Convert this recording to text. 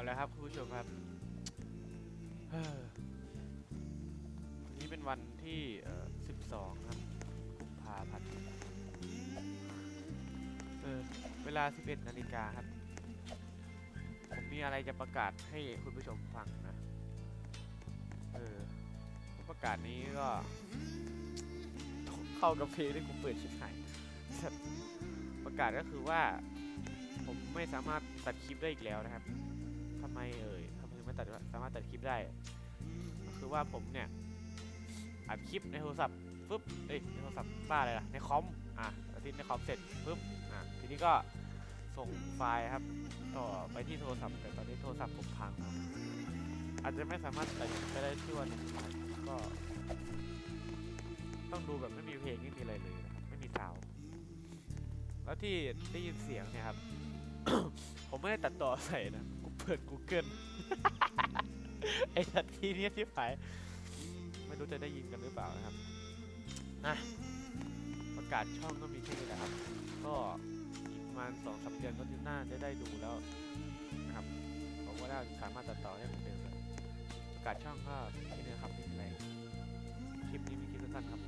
เอาละครับคุณผู้ชมครับวันนี้เป็นวันที่เอ่อ12 ครับกุมภาพันธ์เออเวลา 11 นาฬิกาครับ ผมมีอะไรจะประกาศให้คุณผู้ชมฟังนะ เออประกาศนี้ก็ เข้ากับเพลงที่ผมเปิดชิบหายประกาศก็คือว่า ผมไม่สามารถตัดคลิปได้อีกแล้วนะครับ ได้ คือว่าผมเนี่ยอัดคลิปในโทรศัพท์ปุ๊บเอ้ยในโทรศัพท์บ้าอะไรล่ะในคอมอะอาทิตย์ในคอมเสร็จปุ๊บอะทีนี้ก็ส่งไฟล์ครับ ต่อไปที่โทรศัพท์ แต่ตอนนี้โทรศัพท์ผมพังครับอาจจะไม่สามารถตัดไปได้ที่วันหนึ่งก็ ต้องดูแบบไม่มีเพลงไม่มีอะไรเลยนะครับไม่มีซาวแล้วที่ได้ยินเสียงเนี่ยครับ ผมไม่ได้ตัดต่อใส่นะ กูเปิด Google ไอ้ทัดทีเนี้ยที่ผายไม่รู้จะได้ยินกันหรือเปล่านะครับนะประกาศช่องก็มีแค่นี้แหละครับ ก็อีกประมาณสองสามเดือนก็น่าจะได้ดูแล้วนะครับผมว่าได้สามารถตัดต่อได้เหมือนเดิมแล้วประกาศช่องก็แค่นี้ครับไม่มีอะไรคลิปนี้มีคลิปสั้นครับ